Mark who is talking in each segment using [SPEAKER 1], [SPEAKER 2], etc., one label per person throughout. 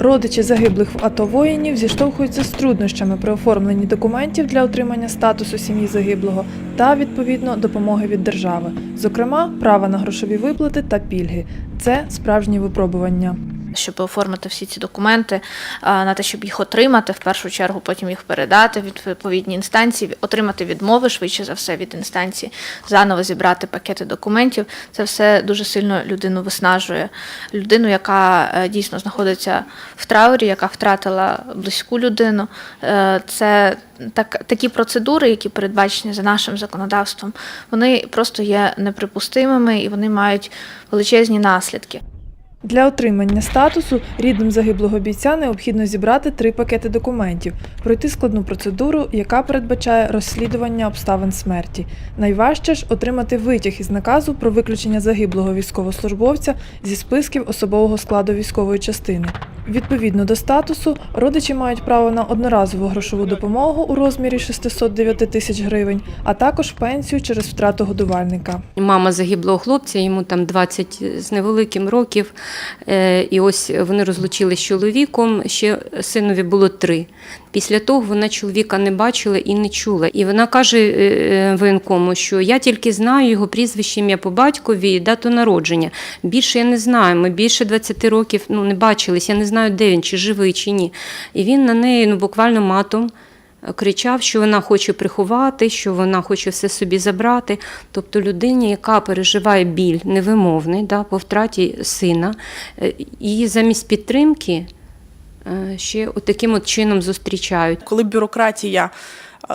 [SPEAKER 1] Родичі загиблих в АТО воїнів зіштовхуються з труднощами при оформленні документів для отримання статусу сім'ї загиблого та відповідно допомоги від держави, зокрема права на грошові виплати та пільги. Це справжні випробування.
[SPEAKER 2] Щоб оформити всі ці документи, на те, щоб їх отримати, в першу чергу, потім їх передати від відповідні інстанції, отримати відмови швидше за все від інстанції, заново зібрати пакети документів. Це все дуже сильно людину виснажує. Людину, яка е, дійсно знаходиться в траурі, яка втратила близьку людину. Е, Це так, такі процедури, які передбачені за нашим законодавством, вони просто є неприпустимими і вони мають величезні наслідки.
[SPEAKER 1] Для отримання статусу рідним загиблого бійця необхідно зібрати три пакети документів, пройти складну процедуру, яка передбачає розслідування обставин смерті. Найважче ж отримати витяг із наказу про виключення загиблого військовослужбовця зі списків особового складу військової частини. Відповідно до статусу, родичі мають право на одноразову грошову допомогу у розмірі 609 тисяч гривень, а також пенсію через втрату годувальника.
[SPEAKER 3] Мама загиблого хлопця, йому там 20 з невеликим років. Е, І ось вони розлучились з чоловіком. Ще синові було три. Після того вона чоловіка не бачила і не чула. І вона каже е, е, воєнкому, що я тільки знаю його прізвище, ім'я по батькові і дату народження. Більше я не знаю. Ми більше 20 років ну, не бачились. Я не знаю, де він, чи живий, чи ні. І він на неї ну, буквально матом кричав, що вона хоче приховати, що вона хоче все собі забрати. Тобто людині, яка переживає біль невимовний да, по втраті сина, е, її замість підтримки е, ще от таким от чином зустрічають.
[SPEAKER 4] коли бюрократія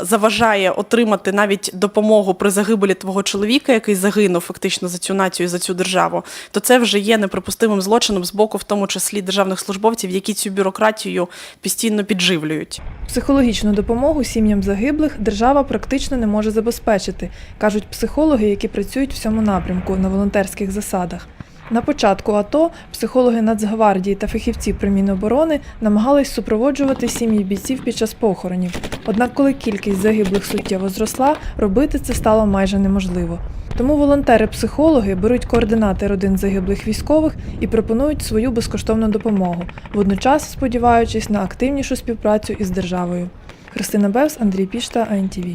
[SPEAKER 4] заважає отримати навіть допомогу при загибелі твого чоловіка, який загинув фактично за цю націю за цю державу, то це вже є неприпустимим злочином з боку, в тому числі державних службовців, які цю бюрократію постійно підживлюють.
[SPEAKER 1] Психологічну допомогу сім'ям загиблих держава практично не може забезпечити, кажуть психологи, які працюють в цьому напрямку на волонтерських засадах. На початку АТО психологи Нацгвардії та фахівці при Міноборони намагались супроводжувати сім'ї бійців під час похоронів. Однак, коли кількість загиблих суттєво зросла, робити це стало майже неможливо. Тому волонтери-психологи беруть координати родин загиблих військових і пропонують свою безкоштовну допомогу, водночас сподіваючись на активнішу співпрацю із державою. Христина Бевс, Андрій Пішта, АНТВ.